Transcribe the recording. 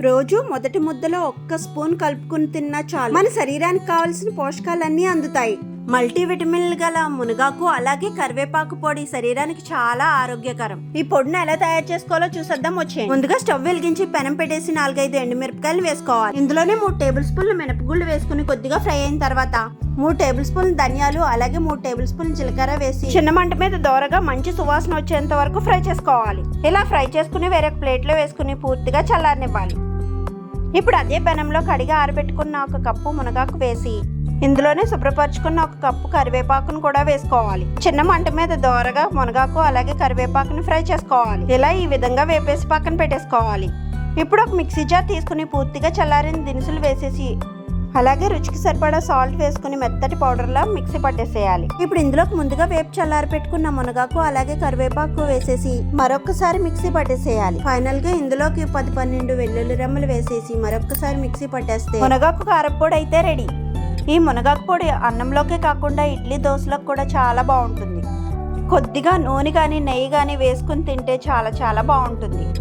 రోజు మొదటి ముద్దలో ఒక్క స్పూన్ కలుపుకుని తిన్నా చాలు. మన శరీరానికి కావలసిన పోషకాలన్నీ అందుతాయి. మల్టీవిటమిన్లు గల మునగాకు అలాగే కరివేపాకు పొడి శరీరానికి చాలా ఆరోగ్యకరం. ఈ పొడిని ఎలా తయారు చేసుకోవాలో చూసేద్దాం వచ్చే ముందుగా స్టవ్ వెలిగించి పెనం పెట్టేసి నాలుగైదు ఎండుమిరపకాయలు వేసుకోవాలి. ఇందులోనే మూడు టేబుల్ స్పూన్లు మినపగుళ్ళు వేసుకుని కొద్దిగా ఫ్రై అయిన తర్వాత మూడు టేబుల్ స్పూన్లు ధనియాలు అలాగే మూడు టేబుల్ స్పూన్లు జీలకర్ర వేసి చిన్న మంట మీద దోరగా మంచి సువాసన వచ్చేంత వరకు ఫ్రై చేసుకోవాలి. ఇలా ఫ్రై చేసుకుని వేరొక ప్లేట్లో వేసుకుని పూర్తిగా చల్లారనివ్వాలి. ఇప్పుడు అదే పెనంలో కడిగి ఆరబెట్టుకున్న ఒక కప్పు మునగాకు వేసి ఇందులోనే శుభ్రపరచుకున్న ఒక కప్పు కరివేపాకును కూడా వేసుకోవాలి. చిన్న మంట మీద దోరగా మునగాకు అలాగే కరివేపాకుని ఫ్రై చేసుకోవాలి. ఇలా ఈ విధంగా వేపేసి పక్కన పెట్టేసుకోవాలి. ఇప్పుడు ఒక మిక్సీ జార్ తీసుకుని పూర్తిగా చల్లారిన దినుసులు వేసేసి అలాగే రుచికి సరిపడా సాల్ట్ వేసుకుని మెత్తటి పౌడర్లా మిక్సీ పట్టేసేయాలి. ఇప్పుడు ఇందులోకి ముందుగా వేపు చల్లారి పెట్టుకున్న మునగాకు అలాగే కరివేపాకు వేసేసి మరొకసారి మిక్సీ పట్టేసేయాలి. ఫైనల్గా ఇందులోకి పది పన్నెండు వెల్లుల్లి రెమ్మలు వేసేసి మరొకసారి మిక్సీ పట్టేస్తే మునగాకు కారపొడి అయితే రెడీ. ఈ మునగాకు పొడి అన్నంలోకే కాకుండా ఇడ్లీ దోశలకు కూడా చాలా బాగుంటుంది. కొద్దిగా నూనె కానీ నెయ్యి కానీ వేసుకుని తింటే చాలా చాలా బాగుంటుంది.